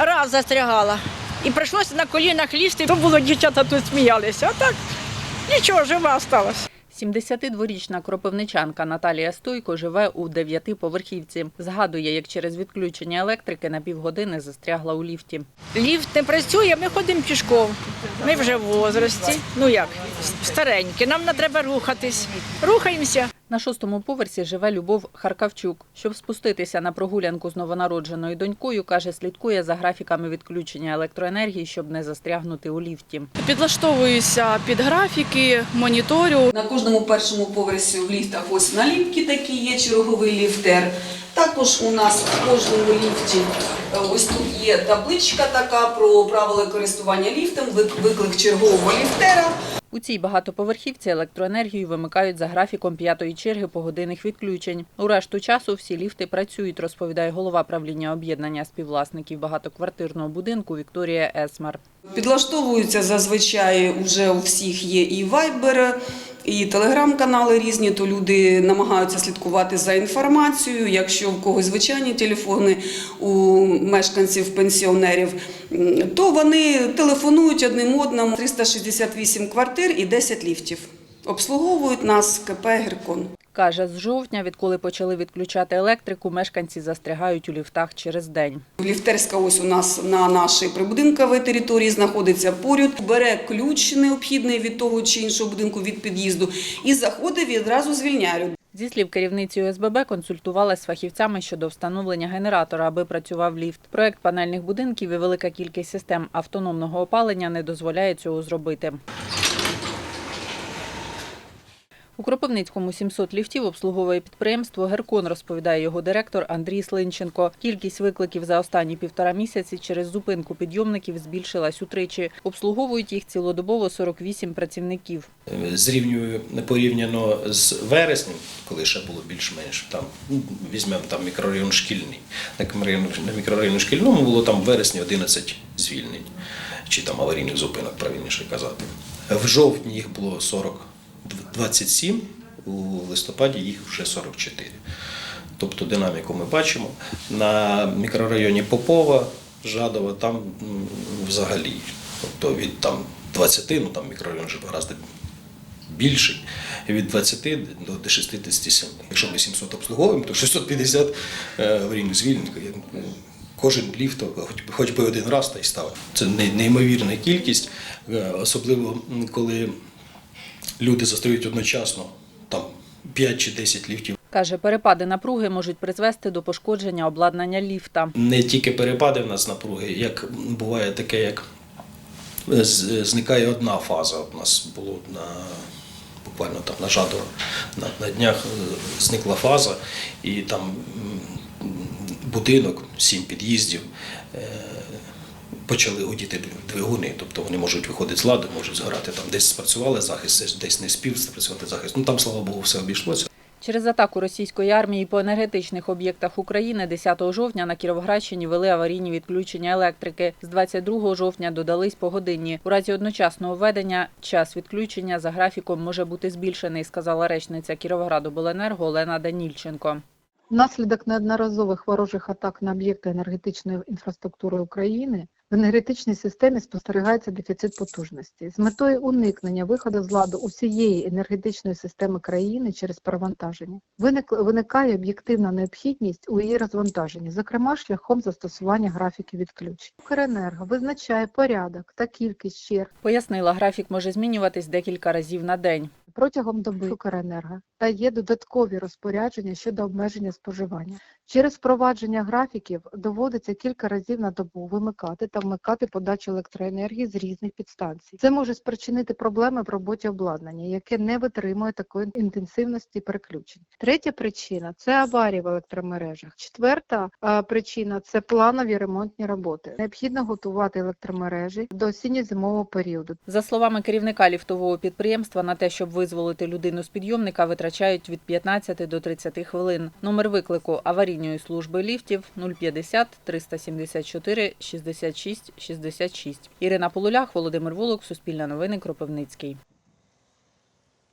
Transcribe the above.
Раз застрягала. І прийшлося на колінах лізти, то було дівчата тут сміялися. А так нічого, жива осталась. 72-річна кропивничанка Наталія Стойко живе у дев'ятиповерхівці. Згадує, як через відключення електрики на півгодини застрягла у ліфті. Ліфт не працює, ми ходимо пішком. Ми вже в возрасті. Ну як, старенькі, нам не треба рухатись. Рухаємося. На шостому поверсі живе Любов Харкавчук. Щоб спуститися на прогулянку з новонародженою донькою, каже, слідкує за графіками відключення електроенергії, щоб не застрягнути у ліфті. Підлаштовуюся під графіки, моніторю. На кожному першому поверсі в ліфтах ось наліпки такі є, черговий ліфтер. Також у нас в кожному ліфті е, ось тут є табличка така про правила користування ліфтом, виклик чергового ліфтера. У цій багатоповерхівці електроенергію вимикають за графіком п'ятої черги погодинних відключень. У решту часу всі ліфти працюють, розповідає голова правління об'єднання співвласників багатоквартирного будинку Вікторія Есмар. Підлаштовуються зазвичай уже у всіх є і Viber, і телеграм-канали різні, то люди намагаються слідкувати за інформацією. Якщо в когось звичайні телефони у мешканців пенсіонерів, то вони телефонують одним одному 368 квартир і 10 ліфтів. Обслуговують нас КП Гіркон. Каже, з жовтня, відколи почали відключати електрику, мешканці застрягають у ліфтах через день. Ліфтерська ось у нас на нашій прибудинковій території знаходиться поряд, бере ключ необхідний від того чи іншого будинку від під'їзду і заходить відразу звільняє. Зі слів керівниці ОСББ, консультувалась з фахівцями щодо встановлення генератора, аби працював ліфт. Проект панельних будинків і велика кількість систем автономного опалення не дозволяє цього зробити. У Кропивницькому 700 ліфтів обслуговує підприємство «Геркон», розповідає його директор Андрій Слинченко. Кількість викликів за останні півтора місяці через зупинку підйомників збільшилась утричі. Обслуговують їх цілодобово 48 працівників. зрівнюю порівняно з вереснем, коли ще було більш-менш там, ну, візьмемо там мікрорайон шкільний. На мікрорайону, шкільному було там в вересні 11 звільнень, чи там аварійних зупинок, правильніше казати. В жовтні їх було 40, 27, у листопаді їх вже 44. Тобто динаміку ми бачимо. На мікрорайоні Попова, Жадова, там взагалі. Тобто від там 20, ну там мікрорайон вже гораздо більший, від 20 до 67. Якщо ми 700 обслуговуємо, то 650 е, аварійних звільнень. Е, Кожен ліфт, хоч, би один раз та й ставив. Це неймовірна кількість, е, особливо коли люди застають одночасно, там 5 чи 10 ліфтів. Каже, перепади напруги можуть призвести до пошкодження обладнання ліфта. Не тільки перепади в нас напруги, як буває таке, як зникає одна фаза. У нас було на буквально там на Жадово на, на днях е, зникла фаза, і там будинок, сім під'їздів. Почали гудіти двигуни, тобто вони можуть виходити з ладу, можуть згорати там, десь спрацювали захист, десь не спів спрацювати захист. Ну там, слава Богу, все обійшлося. Через атаку російської армії по енергетичних об'єктах України 10 жовтня на Кіровоградщині вели аварійні відключення електрики. З 22 жовтня додались погодинні. У разі одночасного введення час відключення за графіком може бути збільшений, сказала речниця Кіровоградобленерго Олена Данільченко. Внаслідок неодноразових ворожих атак на об'єкти енергетичної інфраструктури України в енергетичній системі спостерігається дефіцит потужності. З метою уникнення виходу з ладу усієї енергетичної системи країни через перевантаження виник- виникає об'єктивна необхідність у її розвантаженні, зокрема шляхом застосування графіків відключень. Укренерго визначає порядок та кількість черг Пояснила, графік може змінюватись декілька разів на день. протягом доби Укренерго та є додаткові розпорядження щодо обмеження споживання. Через впровадження графіків доводиться кілька разів на добу вимикати та вмикати подачу електроенергії з різних підстанцій. Це може спричинити проблеми в роботі обладнання, яке не витримує такої інтенсивності переключень. Третя причина це аварії в електромережах. Четверта а, причина це планові ремонтні роботи. Необхідно готувати електромережі до осінньо-зимового періоду. За словами керівника ліфтового підприємства, на те, щоб визволити людину з підйомника, витрачають від 15 до 30 хвилин. Номер виклику аварійної служби ліфтів 050 374 66 66. Ірина Полулях, Володимир Волок, Суспільне новини, Кропивницький.